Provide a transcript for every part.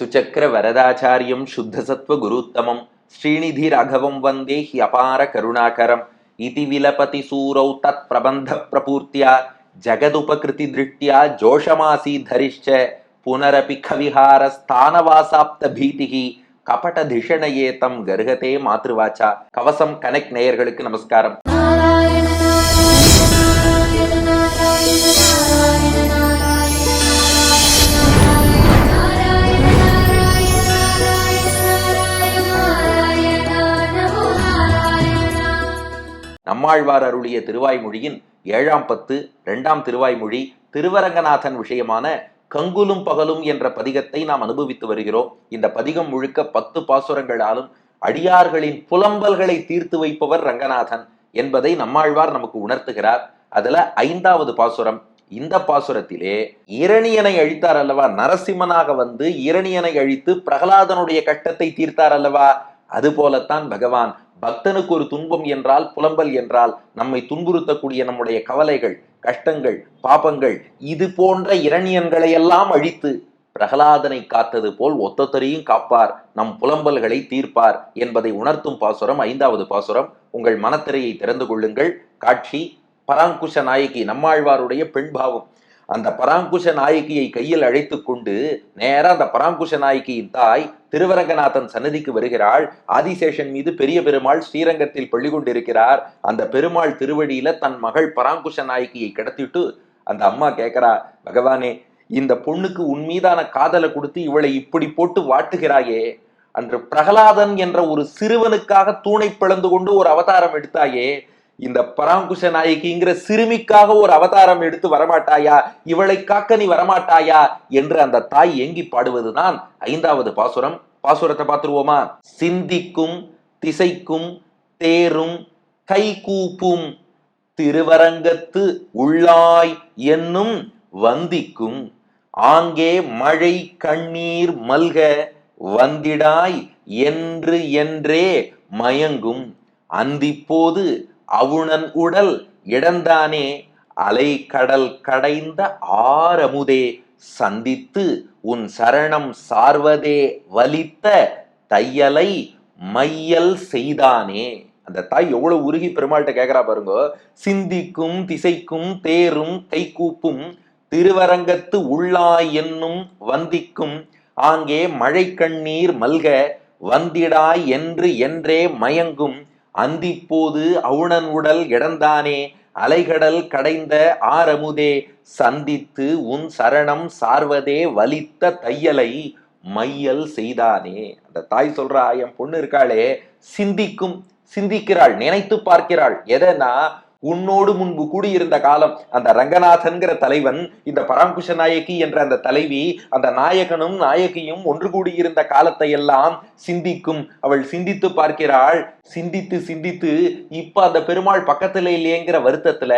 சுச்சக்கர வரதாச்சாரியம் சுத்தசத்வ குருத்தமம். ஸ்ரீநிதி ராகவம் வந்தே he அபார கருணாகரம். இதி விலபதி சூரௌ தத் பிரபந்த பிரபூர்த்தியா. ஜகதுபகிருதி திருஷ்டியா ஜோஷமாசி தரிஷ்ச. புனரபி கவிஹார ஸ்தானவாசாப்த பீதிகி கபட திஷணையே தம் கர்ஹதே மாத்ருவாச்சா. கவசம் கனெக்ட் நேயர்களுக்கு நமஸ்காரம். நம்மாழ்வார் அருளிய திருவாய்மொழியின் ஏழாம் பத்து இரண்டாம் திருவாய்மொழி திருவரங்கநாதன் விஷயமான கங்குலும் பகலும் என்ற பதிகத்தை நாம் அனுபவித்து வருகிறோம். இந்த பதிகம் முழுக்க பத்து பாசுரங்களாலும் அடியார்களின் புலம்பல்களை தீர்த்து வைப்பவர் ரங்கநாதன் என்பதை நம்மாழ்வார் நமக்கு உணர்த்துகிறார். அதுல ஐந்தாவது பாசுரம் இந்த பாசுரத்திலே இரணியனை அழித்தார் அல்லவா? நரசிம்மனாக வந்து இரணியனை அழித்து பிரகலாதனுடைய கட்டத்தை தீர்த்தார் அல்லவா? அதுபோலத்தான் பகவான் பக்தனுக்கு ஒரு துன்பம் என்றால் புலம்பல் என்றால் நம்மை துன்புறுத்தக்கூடிய நம்முடைய கவலைகள் கஷ்டங்கள் பாபங்கள் இது போன்ற இரணியன்களை எல்லாம் அழித்து பிரகலாதனை காத்தது போல் ஒத்தொத்தரையும் காப்பார் நம் புலம்பல்களை தீர்ப்பார் என்பதை உணர்த்தும் பாசுரம் ஐந்தாவது பாசுரம். உங்கள் மனத்திரையை திறந்து கொள்ளுங்கள். காட்சி பராங்குஷ நாயகி நம்மாழ்வாருடைய பெண் பாவம் அந்த பராங்குஷ நாயகியை கையில் அழைத்து கொண்டு நேரா அந்த பராங்குஷ நாயகியின் தாய் திருவரங்கநாதன் சன்னதிக்கு வருகிறாள். ஆதிசேஷன் மீது பெரிய பெருமாள் ஸ்ரீரங்கத்தில் பள்ளி கொண்டிருக்கிறார். அந்த பெருமாள் திருவடியில தன் மகள் பராங்குஷ நாயகியை கிடத்திட்டு அந்த அம்மா கேட்கிறா பகவானே இந்த பொண்ணுக்கு உன் மீதான காதலை கொடுத்து இவளை இப்படி போட்டு வாட்டுகிறாயே அன்று பிரகலாதன் என்ற ஒரு சிறுவனுக்காக தூணை பிளந்து கொண்டு ஒரு அவதாரம் எடுத்தாயே. இந்த பராங்குஷ நாயகிங்கிற சிறுமிக்காக ஒரு அவதாரம் எடுத்து வரமாட்டாயா? இவளை காக்க நீ வரமாட்டாயா? என்று அந்த தாய் ஏங்கி பாடுவதுதான் ஐந்தாவது பாசுரம். பாசுரத்தை பார்த்துருவோமா? சிந்திக்கும் திசைக்கும் தேரும் கைகூப்பும் திருவரங்கத்து உள்ளாய் என்னும் வந்திக்கும். ஆங்கே மழை கண்ணீர் மல்க வந்திடாய் என்று என்றே மயங்கும். அந்திப்போது அவுணன் உடல் இடந்தானே அலை கடல் கடைந்த ஆரமுதே சந்தித்து உன் சரணம் சார்வதே வலித்த தையலை மையல் செய்தானே. அந்த தாய் எவ்வளவு உருகி பெருமாள்கிட்ட கேக்குறா பாருங்க. சிந்திக்கும் திசைக்கும் தேரும் கைகூப்பும் திருவரங்கத்து உள்ளாய் என்னும் வந்திக்கும். ஆங்கே மழை கண்ணீர் மல்க வந்திடாய் என்று என்றே மயங்கும். அந்திப்போது அவுணன் உடல் இடந்தானே அலைகடல் கடைந்த ஆரமுதே சந்தித்து உன் சரணம் சார்வதே வலித்த தையலை மையல் செய்தானே. அந்த தாய் சொல்றா என் பொண்ணு இருக்காளே சிந்திக்கும் சிந்திக்கிறாள் நினைத்து பார்க்கிறாள். எதனா உன்னோடு முன்பு கூடியிருந்த காலம் அந்த ரங்கநாதன்கிற தலைவன் இந்த பராங்குஷ நாயகி என்ற அந்த தலைவி அந்த நாயகனும் நாயகியும் ஒன்று கூடியிருந்த காலத்தை எல்லாம் சிந்திக்கும். அவள் சிந்தித்து பார்க்கிறாள். சிந்தித்து சிந்தித்து இப்ப அந்த பெருமாள் பக்கத்துல இல்லையேங்கிற வருத்தத்துல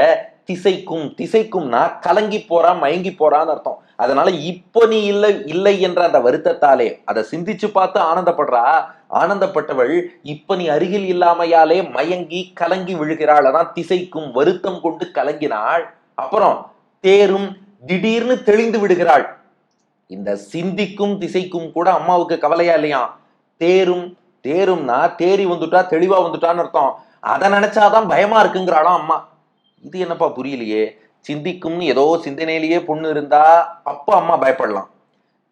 திசைக்கும் திசைக்கும்னா கலங்கி போறான் மயங்கி போறான்னு அர்த்தம். அதனால இப்போ நீ இல்லை இல்லை என்ற அந்த வருத்தத்தாலே அதை சிந்திச்சு பார்த்து ஆனந்தப்படுறா. ஆனந்தப்பட்டவள் இப்ப நீ அருகில் இல்லாமையாலே மயங்கி கலங்கி விழுகிறாள். அதான் திசைக்கும் வருத்தம் கொண்டு கலங்கினாள். அப்புறம் தேரும் திடீர்னு தெளிந்து விடுகிறாள். இந்த சிந்திக்கும் திசைக்கும் கூட அம்மாவுக்கு கவலையா இல்லையா? தேரும் தேரும்னா தேறி வந்துட்டா தெளிவா வந்துட்டான்னு அர்த்தம். அதை நினைச்சாதான் பயமா இருக்குங்கிறாளாம் அம்மா. இது என்னப்பா புரியலையே? சிந்திக்கும்னு ஏதோ சிந்தனையிலேயே பொண்ணு இருந்தா அப்பா அம்மா பயப்படலாம்.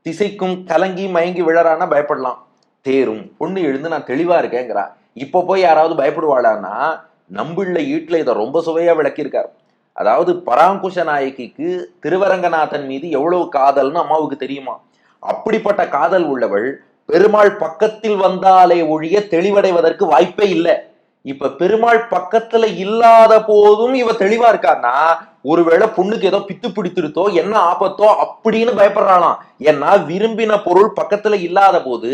திசைக்கும் கலங்கி மயங்கி விழறான்னா பயப்படலாம். தேரும். பொண்ணு எழுந்து நான் தெளிவா இருக்கேங்கிறா. இப்போ போய் யாராவது பயப்படுவாளான்னா நம்பிள்ள ஈட்டில் இதை ரொம்ப சுவையா விளக்கியிருக்கார். அதாவது பராங்குஷ நாயகிக்கு திருவரங்கநாதன் மீது எவ்வளவு காதல்னு அம்மாவுக்கு தெரியுமா? அப்படிப்பட்ட காதல் உள்ளவள் பெருமாள் பக்கத்தில் வந்தாலே ஒழிய தெளிவடைவதற்கு வாய்ப்பே இல்லை. இப்ப பெருமாள் பக்கத்துல இல்லாத போதும் இவ தெளிவா இருக்கான்னா ஒருவேளை பொண்ணுக்கு ஏதோ பித்து பிடித்திருத்தோ என்ன ஆபத்தோ அப்படின்னு பயப்படுறாளாம். ஏன்னா விரும்பின பொருள் பக்கத்துல இல்லாத போது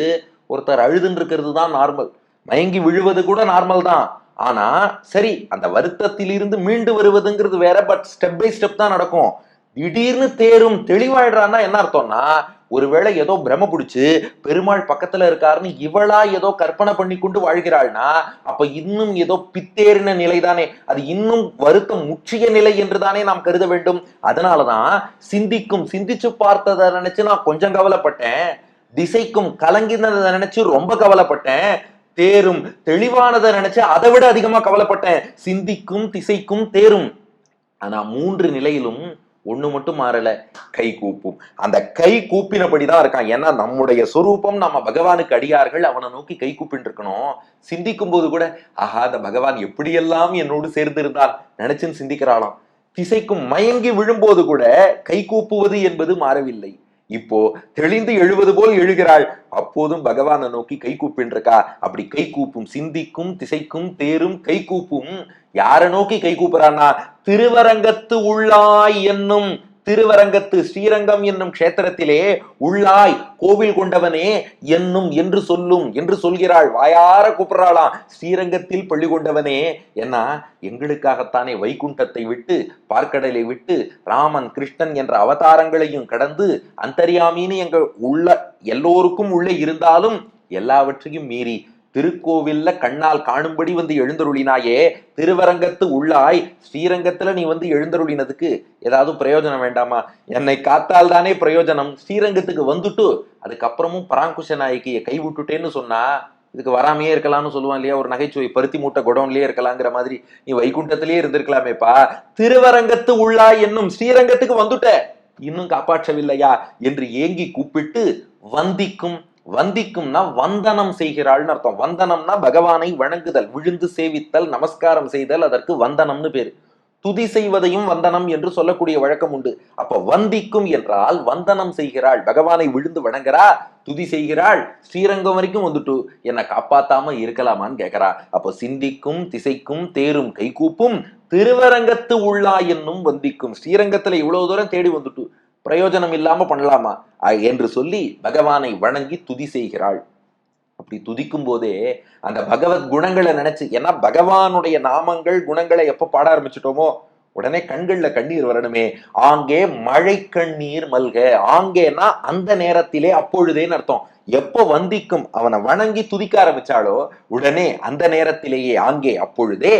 ஒருத்தர் அழுதுன்னு இருக்கிறது தான் நார்மல் மயங்கி விழுவது கூட நார்மல் தான். ஆனா சரி அந்த வருத்தத்திலிருந்து மீண்டு வருவதுங்கிறது வேற பட் ஸ்டெப் பை ஸ்டெப் தான் நடக்கும். திடீர்னு தேரும் தெளிவாயிடுறான்னா என்ன அர்த்தம்னா ஒருவேளை ஏதோ பிரம பிடிச்சு பெருமாள் பக்கத்துல இருக்காருன்னு இவளா ஏதோ கற்பனை பண்ணி கொண்டு வாழ்கிறாள்னா அப்ப இன்னும் ஏதோ பித்தேறின நிலைதானே? அது இன்னும் வருத்தம் முற்றிய நிலை என்று தானே நாம் கருத வேண்டும். அதனாலதான் சிந்திக்கும் சிந்திச்சு பார்த்ததை நினைச்சு நான் கொஞ்சம் கவலைப்பட்டேன். திசைக்கும் கலங்கினதை நினைச்சு ரொம்ப கவலைப்பட்டேன். தேரும் தெளிவானதை நினைச்சு அதை விட அதிகமா கவலைப்பட்டேன். சிந்திக்கும் திசைக்கும் தேரும். ஆனா மூன்று நிலையிலும் ஒண்ணு மட்டும் மாறல. கை கூப்பும். அந்த கை கூப்பினபடிதான் இருக்கான். ஏன்னா நம்முடைய சொரூபம் நம்ம பகவானுக்கு அடியார்கள் அவனை நோக்கி கை கூப்பின்னு இருக்கணும் சிந்திக்கும் போது கூட ஆஹா அந்த பகவான் எப்படியெல்லாம் என்னோடு சேர்ந்து இருந்தால் நினைச்சுன்னு சிந்திக்கிறாளாம். திசைக்கும் மயங்கி விழும்போது கூட கை கூப்புவது என்பது மாறவில்லை. இப்போ தெளிந்து எழுவது போல் எழுகிறாள். அப்போதும் பகவானை நோக்கி கை கூப்பின்னு இருக்கா அப்படி கை கூப்பும். சிந்திக்கும் திசைக்கும் தேரும் கை கூப்பும். யாரை நோக்கி கை கூப்புறான்னா திருவரங்கத்து உள்ளாய் என்னும் திருவரங்கத்து ஸ்ரீரங்கம் என்னும் க்ஷேத்திரத்திலே உள்ளாய் கோவில் கொண்டவனே என்னும் என்று சொல்லும் என்று சொல்கிறாள். வாயார கூப்பிடுறாளாம் ஸ்ரீரங்கத்தில் பள்ளி கொண்டவனே. ஏன்னா எங்களுக்காகத்தானே வைகுண்டத்தை விட்டு பார்க்கடலை விட்டு ராமன் கிருஷ்ணன் என்ற அவதாரங்களையும் கடந்து அந்தரியாமின்னு எங்கள் உள்ள எல்லோருக்கும் உள்ளே இருந்தாலும் எல்லாவற்றையும் மீறி திருக்கோவில்ல கண்ணால் காணும்படி வந்து எழுந்தருளினாயே திருவரங்கத்து உள்ளாய் ஸ்ரீரங்கத்துல நீ வந்து எழுந்தருளினதுக்கு ஏதாவது பிரயோஜனம் வேண்டாமா? என்னை காத்தால் தானே பிரயோஜனம். ஸ்ரீரங்கத்துக்கு வந்துட்டு அதுக்கப்புறமும் பராங்குஷ நாயக்கியை கை விட்டுட்டேன்னு சொன்னா இதுக்கு வராமையே இருக்கலாம்னு சொல்லுவான் இல்லையா? ஒரு நகைச்சுவை பருத்தி மூட்டை குடோன்லயே இருக்கலாங்கிற மாதிரி. நீ வைகுண்டத்திலேயே இருந்திருக்கலாமேப்பா. திருவரங்கத்து உள்ளாய் என்னும் ஸ்ரீரங்கத்துக்கு வந்துட்ட. இன்னும் காப்பாற்றவில்லையா? என்று ஏங்கி கூப்பிட்டு வந்திக்கும் வந்திக்கும்னா வந்தனம் செய்கிறாள்னு அர்த்தம். வந்தனம்னா பகவானை வணங்குதல் விழுந்து சேவித்தல் நமஸ்காரம் செய்தல் அதற்கு வந்தனம்னு பேரு. துதி செய்வதையும் வந்தனம் என்று சொல்லக்கூடிய வழக்கம் உண்டு. அப்ப வந்திக்கும் என்றால் வந்தனம் செய்கிறாள் பகவானை விழுந்து வணங்குறா துதி செய்கிறாள் ஸ்ரீரங்கம் வரைக்கும் வந்துட்டு என்னை காப்பாத்தாம இருக்கலாமான்னு கேட்கறா அப்போ சிந்திக்கும் திசைக்கும் தேரும் கைகூப்பும் திருவரங்கத்து உள்ளா என்னும் வந்திக்கும். ஸ்ரீரங்கத்துல இவ்வளவு தூரம் தேடி வந்துட்டு பிரயோஜனம் இல்லாம பண்ணலாமா? என்று சொல்லி பகவானை வணங்கி துதி செய்கிறாள். அப்படி துதிக்கும் போதே அந்த பகவத் குணங்களை நினைச்சு ஏன்னா பகவானுடைய நாமங்கள் குணங்களை எப்ப பாட ஆரம்பிச்சிட்டோமோ உடனே கண்கள்ல கண்ணீர் வரணுமே. ஆங்கே மழை கண்ணீர் மல்க. ஆங்கேனா அந்த நேரத்திலே அப்பொழுதேன்னு அர்த்தம். எப்போ வந்திக்கும் அவனை வணங்கி துதிக்க ஆரம்பிச்சாலோ உடனே அந்த நேரத்திலேயே ஆங்கே அப்பொழுதே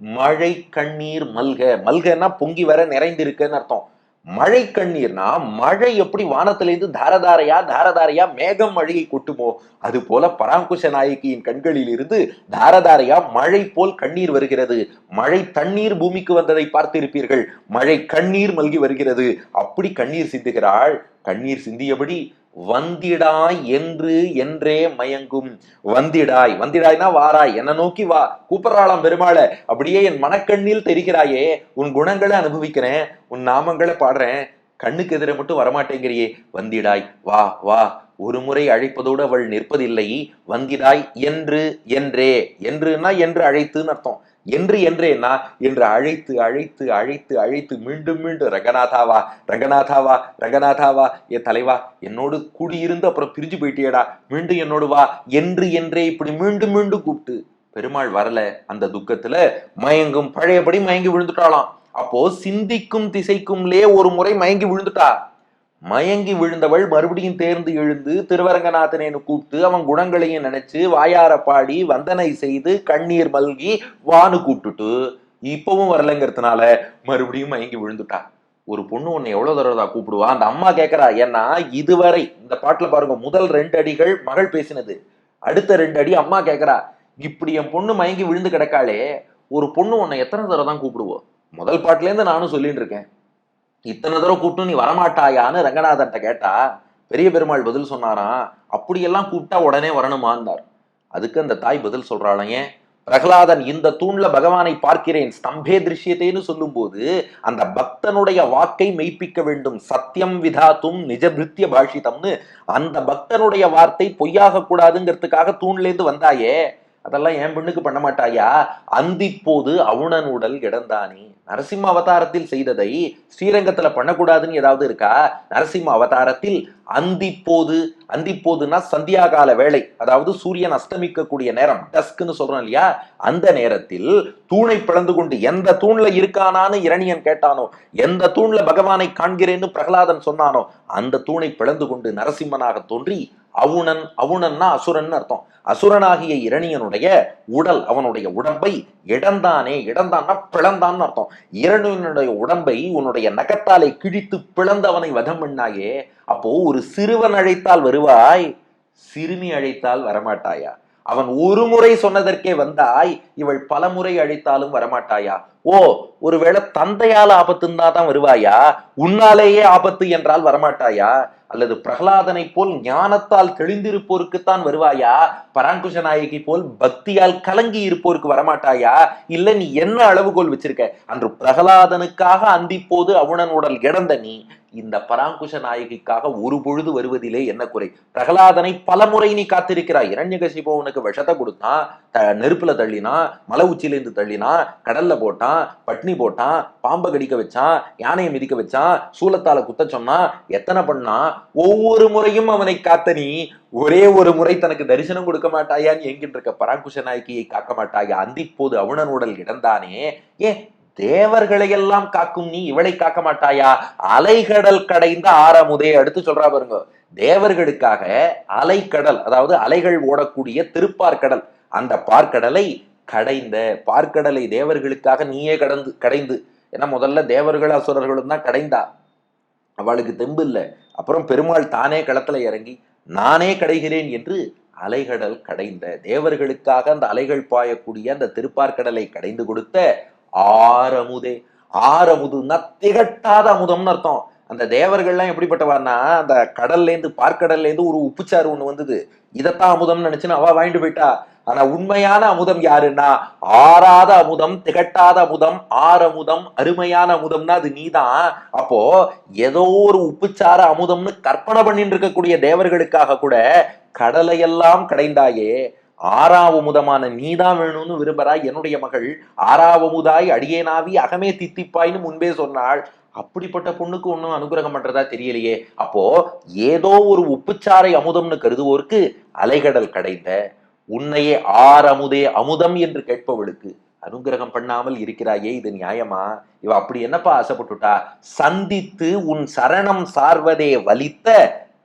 மழை கண்ணீர் மல்க. மல்கன்னா பொங்கி வர நிறைந்திருக்குன்னு அர்த்தம். மழை கண்ணீர்னா மழை எப்படி வானத்திலிருந்து தாரதாரையா தாரதாரையா மேகம் மழையை கொட்டுமோ அது போல பராங்குஷ நாயகியின் கண்களில் இருந்து தாரதாரையா மழை போல் கண்ணீர் வருகிறது. மழை தண்ணீர் பூமிக்கு வந்ததை பார்த்திருப்பீர்கள். மழை கண்ணீர் மல்கி வருகிறது. அப்படி கண்ணீர் சிந்துகிறாள். கண்ணீர் சிந்தியபடி வந்திடாய் என்று என்றே மயங்கும். வந்திடாய். வந்திடாய்னா வாராய். என்ன நோக்கி வா. கூப்பிடுறாளாம் பெருமாளை. அப்படியே என் மனக்கண்ணில் தெரிகிறாயே. உன் குணங்களை அனுபவிக்கிறேன். உன் நாமங்களை பாடுறேன். கண்ணுக்கு எதிரே மட்டும் வரமாட்டேங்கிறியே. வந்திடாய். வா வா. ஒரு முறை அழைப்பதோடு அவள் நிற்பதில்லை. வந்திடாய் என்று என்றே. என்றுன்னா என்று அழைத்துன்னு அர்த்தம். என்று என்றேன்னா என்று அழைத்து அழைத்து அழைத்து அழைத்து மீண்டும் மீண்டும் ரங்கநாதாவா ரங்கநாதாவா ரங்கநாதாவா என் தலைவா என்னோடு கூடியிருந்து அப்புறம் பிரிஞ்சு போயிட்டியடா மீண்டும் என்னோடு வா என்று என்றே இப்படி மீண்டும் மீண்டும் கூப்பிட்டு பெருமாள் வரல. அந்த துக்கத்துல மயங்கும் பழையபடி மயங்கி விழுந்துட்டாளாம். அப்போ சிந்திக்கும் திசைக்கும்லே ஒரு முறை மயங்கி விழுந்துட்டா. மயங்கி விழுந்தவள் மறுபடியும் தேர்ந்து எழுந்து திருவரங்கநாதனேன்னு கூப்பிட்டு அவன் குணங்களையும் நினைச்சு வாயார பாடி வந்தனை செய்து கண்ணீர் மல்கி வானு கூப்பிட்டுட்டு இப்பவும் வரலங்கிறதுனால மறுபடியும் மயங்கி விழுந்துட்டா. ஒரு பொண்ணு உன்னை எவ்வளவு தடவை கூப்பிடுவா? அந்த அம்மா கேட்கறா ஏன்னா இதுவரை இந்த பாட்டுல பாருங்க முதல் ரெண்டு அடிகள் மகள் பேசினது. அடுத்த ரெண்டு அடி அம்மா கேட்கறா இப்படி என் பொண்ணு மயங்கி விழுந்து கிடக்காளே ஒரு பொண்ணு உன்னை எத்தனை தடவை தான் கூப்பிடுவோம் முதல் பாட்டுல இருந்து நானும் சொல்லிட்டு இருக்கேன். இத்தனை தடவை கூப்பிட்டு நீ வரமாட்டாயான்னு ரங்கநாதன்ட்ட கேட்டா பெரிய பெருமாள் பதில் சொன்னாராம் அப்படியெல்லாம் கூப்பிட்டா உடனே வரணுமான்னார். அதுக்கு அந்த தாய் பதில் சொல்றாளையே பிரகலாதன் இந்த தூண்ல பகவானை பார்க்கிறேன். ஸ்தம்பே திருஷ்யத்தேன்னு சொல்லும்போது அந்த பக்தனுடைய வாக்கை மெய்ப்பிக்க வேண்டும். சத்தியம் விதாத்தும் நிஜபிருத்திய பாஷிதம்னு அந்த பக்தனுடைய வார்த்தை பொய்யாக கூடாதுங்கிறதுக்காக தூண்லேருந்து வந்தாயே அதெல்லாம் என் பெண்ணுக்கு பண்ண மாட்டாயா? அந்திப்போது அவுணன் உடல் இடந்தானே நரசிம்ம அவதாரத்தில் செய்ததை ஸ்ரீரங்கத்துல பண்ணக்கூடாதுன்னு ஏதாவது இருக்கா? நரசிம்ம அவதாரத்தில் அந்திப்போது அந்திப்போதுன்னா சந்தியா கால வேலை அதாவது சூரியன் அஸ்தமிக்கக்கூடிய நேரம் டஸ்க்னு சொல்றோம் இல்லையா? அந்த நேரத்தில் தூணை பிளந்து கொண்டு எந்த தூண்ல இருக்கானான்னு இரணியன் கேட்டானோ எந்த தூண்ல பகவானை காண்கிறேன்னு பிரகலாதன் சொன்னானோ அந்த தூணை பிளந்து கொண்டு நரசிம்மனாக தோன்றி அவுணன் அவுணன்னா அசுரன் அர்த்தம். அசுரனாகிய இரணியனுடைய உடல் அவனுடைய உடம்பை இடந்தானே இடந்தான்னா பிளந்தான்னு அர்த்தம். இரணியனுடைய உடம்பை உன்னுடைய நகத்தாலை கிழித்து பிளந்தவனை வதம் பண்ணாயே அப்போ ஒரு சிறுவன் அழைத்தால் வருவாய் சிறுமி அழைத்தால் வரமாட்டாயா? அவன் ஒரு முறை சொன்னதற்கே வந்தாய் இவள் பல முறை அழைத்தாலும் வரமாட்டாயா? ஓ ஒருவேளை தந்தையால் ஆபத்துந்தா தான் வருவாயா? உன்னாலேயே ஆபத்து என்றால் வரமாட்டாயா? அல்லது பிரகலாதனை போல் ஞானத்தால் தெளிந்திருப்போருக்குத்தான் வருவாயா? பராங்குஷ நாயகி போல் பக்தியால் கலங்கி இருப்போருக்கு வரமாட்டாயா? இல்ல நீ என்ன அளவுகோல் வச்சிருக்க? அன்று பிரகலாதனுக்காக அந்திப்போது அவுணன் உடல் இடந்த நீ. இந்த பராங்குஷ நாயகிக்காக ஒரு பொழுது வருவதிலே என்ன குறை? பிரகலாதனை பல முறை நீ காத்திருக்கிறாய். இரண்யகசிபோ உனக்கு விஷத்தை கொடுத்தான் த- நெருப்புல தள்ளினான் மலை உச்சியிலேருந்து தள்ளினான் கடல்ல போட்டான் பட்னி போட்டான் பாம்பை கடிக்க வச்சான் யானையை மிதிக்க வச்சான் சூலத்தால குத்த சொன்னான் எத்தனை பண்ணான் ஒவ்வொரு முறையும் அவனை காத்த நீ ஒரே ஒரு முறை தனக்கு தரிசனம் கொடுக்க மாட்டாயான்னு எங்கின்ற இருக்க பராங்குஷ நாயகியை காக்க மாட்டாயா? அந்திப்போது அவுணன் உடல் இடந்தானே ஏன்? தேவர்களை எல்லாம் காக்கும் நீ இவளை காக்க மாட்டாயா? அலைகடல் கடைந்த ஆரமுதே. அடுத்து சொல்றா பாருங்க. தேவர்களுக்காக அலைக்கடல் அதாவது அலைகள் ஓடக்கூடிய திருப்பார்க்கடல் அந்த பார்க்கடலை கடைந்த பார்க்கடலை தேவர்களுக்காக நீயே கடந்து கடைந்து. ஏன்னா முதல்ல தேவர்கள் அசுரர்களும் தான் கடைந்தா. அவளுக்கு தெம்பு இல்லை. அப்புறம் பெருமாள் தானே களத்துல இறங்கி நானே கடைகிறேன் என்று அலைகடல் கடைந்த தேவர்களுக்காக அந்த அலைகள் பாயக்கூடிய அந்த திருப்பார்கடலை கடைந்து கொடுத்த ஆரமுதே ஆரமுதுன்னா திகட்டாத அமுதம்னு அர்த்தம். அந்த தேவர்கள்லாம் எப்படிப்பட்டவான்னா அந்த கடல்ல இருந்து இருந்து ஒரு உப்புச்சாறு ஒண்ணு வந்தது. இதைத்தான் அமுதம்னு நினைச்சுன்னு அவ வாங்கிட்டு போயிட்டா. ஆனா உண்மையான அமுதம் யாருன்னா ஆறாத அமுதம் திகட்டாத அமுதம் ஆறமுதம் அருமையான அமுதம்னா அது நீதான். அப்போ ஏதோ ஒரு உப்புச்சார அமுதம்னு கற்பனை பண்ணிட்டு இருக்கக்கூடிய தேவர்களுக்காக கூட கடலையெல்லாம் கடைந்தாயே ஆறாவமுதமான நீதான் வேணும்னு விரும்புறா என்னுடைய மகள் ஆறாவமுதாய் அடியேனாவி அகமே தித்திப்பாய்னு முன்பே சொன்னாள். அப்படிப்பட்ட பொண்ணுக்கு ஒன்றும் அனுகிரகம் பண்றதா தெரியலையே. அப்போ ஏதோ ஒரு உப்புச்சாறை அமுதம்னு கருதுவோருக்கு அலைகடல் கடைந்த உன்னையே ஆறமுதே அமுதம் என்று கேட்பவளுக்கு அனுகிரகம் பண்ணாமல் இருக்கிறாயே இது நியாயமா? இவ அப்படி என்னப்பா ஆசைப்பட்டுட்டா? சந்தித்து உன் சரணம் சார்வதே வலித்த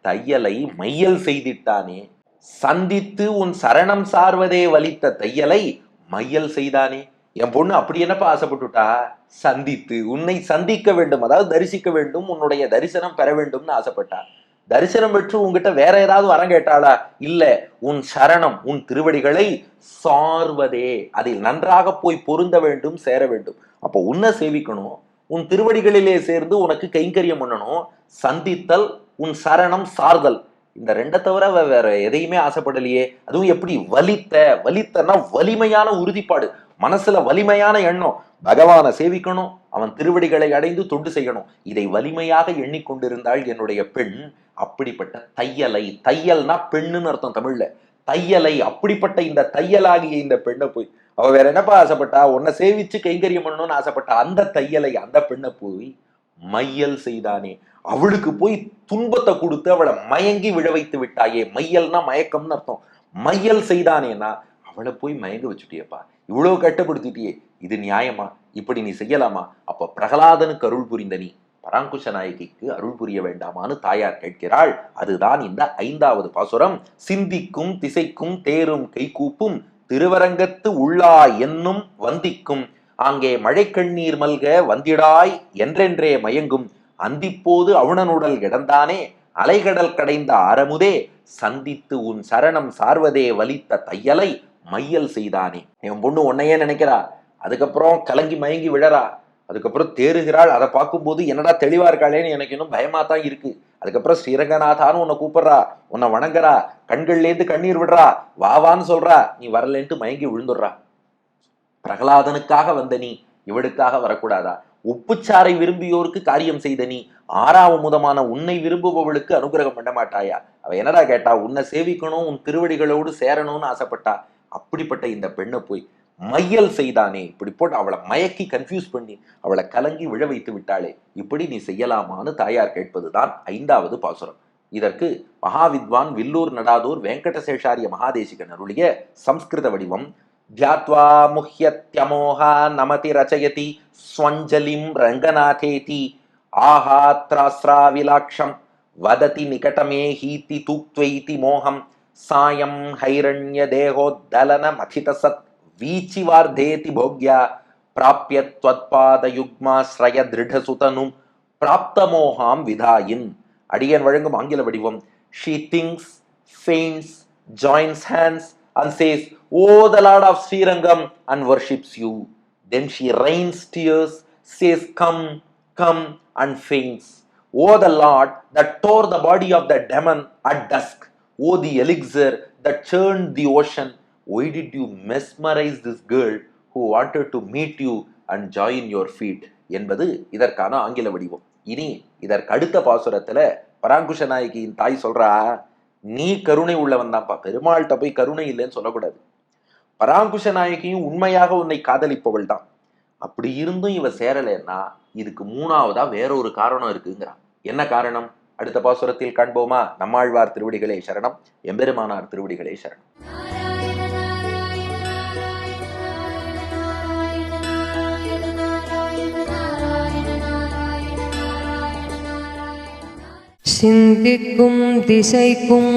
தையலை மையல் செய்திட்டானே. சந்தித்து உன் சரணம் சார்வதே வலித்த தையலை மையல் செய்தானே. என் பொண்ணு அப்படி என்னப்பா ஆசைப்பட்டுட்டா? சந்தித்து உன்னை சந்திக்க வேண்டும் அதாவது தரிசிக்க வேண்டும் உன்னுடைய தரிசனம் பெற வேண்டும்னு ஆசைப்பட்டா. தரிசனம் பெற்று உங்ககிட்ட வேற ஏதாவது வரம் கேட்டாளா? இல்ல உன் சரணம் உன் திருவடிகளை சார்வதே அதில் நன்றாக போய் பொருந்த வேண்டும் சேர வேண்டும். அப்போ உன்னை சேவிக்கணும் உன் திருவடிகளிலே சேர்ந்து உனக்கு கைங்கரியம் பண்ணணும் சந்தித்தல் உன் சரணம் சார்தல். இந்த ரெண்டை தவிர வேற எதையுமே ஆசைப்படலையே. அதுவும் எப்படி? வலித்த வலித்தன்னா வலிமையான உறுதிப்பாடு. மனசுல வலிமையான எண்ணம். பகவானை சேவிக்கணும். அவன் திருவடிகளை அடைந்து தொண்டு செய்யணும். இதை வலிமையாக எண்ணிக்கொண்டிருந்தாள் என்னுடைய பெண். அப்படிப்பட்ட தையலை தையல்னா பெண்ணுன்னு அர்த்தம் தமிழ்ல. தையலை அப்படிப்பட்ட இந்த தையலாகிய இந்த பெண்ணை போய் அவ வேற என்னப்பா ஆசைப்பட்டா? உன்னை சேவிச்சு கைங்கரியம் பண்ணணும்னு ஆசைப்பட்டா அந்த தையலை அந்த பெண்ணை போய் மையல் செய்தானே. அவளுக்கு போய் துன்பத்தை கொடுத்து அவளை மயங்கி விழ வைத்து விட்டாயே. மையல்னா மயக்கம்னு அர்த்தம். மையல் செய்தானேனா அவளை போய் மயங்க வச்சுட்டியப்பா. இவ்வளவு கட்டுப்படுத்திட்டியே. இது நியாயமா? இப்படி நீ செய்யலாமா? அப்ப பிரகலாதனுக்கு அருள் புரிந்த நீ பராங்குஷ நாயகிக்கு அருள் புரிய வேண்டாமான்னு தாயார் கேட்கிறாள். அதுதான் இந்த ஐந்தாவது பாசுரம். சிந்திக்கும் திசைக்கும் தேரும் கைகூப்பும் திருவரங்கத்து உள்ளா என்னும் வந்திக்கும். ஆங்கே மழைக்கண்ணீர் மல்க வந்திடாய் என்றென்றே மயங்கும் அந்திப்போது அவுணனுடல் கிடந்தானே அலைகடல் கடைந்த ஆரமுதே சந்தித்து உன் சரணம் சார்வதே வலித்த தையலை மையல் செய்தானே. என் பொண்ணு உன்னையே நினைக்கிறா? அதுக்கப்புறம் கலங்கி மயங்கி விழறா? அதுக்கப்புறம் தேறுகிறாள்? அதை பார்க்கும்போது என்னடா தெளிவா இருக்காளேன்னு எனக்கு இன்னும் பயமா தான் இருக்கு. அதுக்கப்புறம் ஸ்ரீரங்கநாதான்னு உன்னை கூப்பிடுறா. உன்னை வணங்குறா. கண்கள்லேருந்து கண்ணீர் விடுறா. வாவான்னு சொல்றா. நீ வரலேன்ட்டு மயங்கி விழுந்துடுறா. பிரகலாதனுக்காக வந்த நீ இவளுக்காக வரக்கூடாதா? உப்புச்சாரை விரும்பியோருக்கு காரியம் செய்த நீ ஆறாவமுதமான உன்னை விரும்புபவளுக்கு அனுகிரகம் பண்ண மாட்டாயா? அவ என்னடா கேட்டா உன்னை சேவிக்கணும் உன் திருவடிகளோடு சேரணும்னு ஆசைப்பட்டா? அப்படிப்பட்ட இந்த பெண்ணை போய் மையல் செய்தானே? இப்படி போட்டு அவளை மயக்கி கன்ஃபியூஸ் பண்ணி அவளை கலங்கி விழ வைத்து விட்டாளே? இப்படி நீ செய்யலாமான்னு தாயார் கேட்பதுதான் ஐந்தாவது பாசுரம். இதற்கு மகாவித்வான் வில்லூர் நடாதூர் வெங்கடசேஷாரிய மகாதேசிகன் அருளிய சம்ஸ்கிருத வடிவம் தியாத்வா முஹ்யத்யமோகா நமதி ரச்சயதி ஸ்வஞ்சலிம் ரங்கநாதேதி ஆஹாத்ராஸ்ராவிலாட்சம் வததி நிகடமே ஹீதி தூக்த்வைதி மோகம் சாயம் ஹைரண்ய தேகோத்தலன மதிதசத் வீச்சிவார்தேதி போக்யா பிராப்பிய त्वत्पाद யுக்மாஸ்ரய திருடசுதனும் பிராப்தமோகாம் விதாயின் அடியன் வழங்கும் ஆங்கில வடிவம் she things feigns joins hands and says, Oh, the Lord of Srirangam, and worships you. Then she rains tears, says, Come, come, and faints. Oh, the Lord that tore the body of the demon at dusk. Oh, the elixir that churned the ocean. Why did you mesmerize this girl who wanted to meet you and join your feet? என்பது இதற்கான ஆங்கில வடிவம் இனி இதற்கு அடுத்த பாசுரத்துல பராங்குஷ நாயகியின் தாய் சொல்றா நீ கருணை உள்ளவன் தான்ப்பா பெருமாள்கிட்ட போய் கருணை இல்லைன்னு சொல்லக்கூடாது. பராங்குஷ நாயகியும் உண்மையாக உன்னை காதலிப்பவள் தான் அப்படி இருந்தும் இவ சேரலைன்னா இதுக்கு மூணாவதா வேற ஒரு காரணம் இருக்குங்கிறான். என்ன காரணம்? அடுத்த பாசுரத்தில் காண்போமா? நம்மாழ்வார் திருவடிகளே சரணம். எம்பெருமானார் திருவடிகளே சரணம். சிந்திக்கும் திசைக்கும்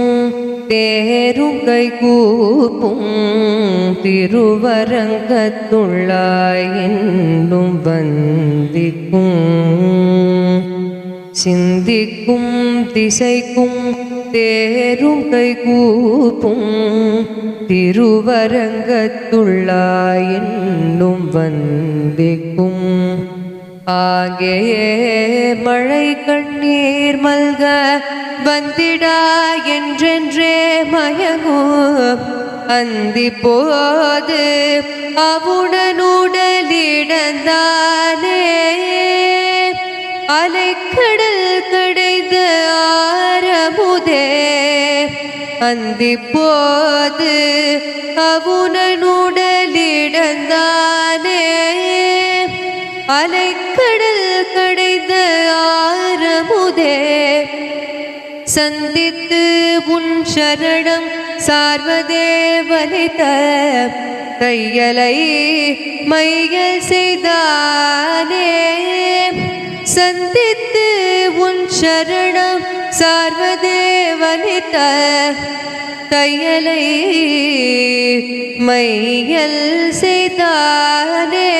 தேரும் கைகூப்பும் திருவரங்கத்துள்ளாய் என்னும் வந்திக்கும். சிந்திக்கும் திசைக்கும் தேரும் கைகூப்பும் திருவரங்கத்துள்ளாய் என்னும் வந்திக்கும். ஆகேயே மழை கண்ணீர் மல்க வந்திடா என்றென்றே மயங்கும் அந்தி போது அவுடனுடலிடந்தானே. அலைக்கடல் கடைந்த ஆரமுதே. அந்தி போது அவுணனுடலிடந்தானே அலைக்கடல் கடைந்த ஆரமுதே. சந்தித்து உன் சரணம் சார்வதே வலித்த கையலை மையல் செய்தானே. சந்தித்து உன் சரணம் சார்வதே வலித்த கையலை மையல் செய்தானே.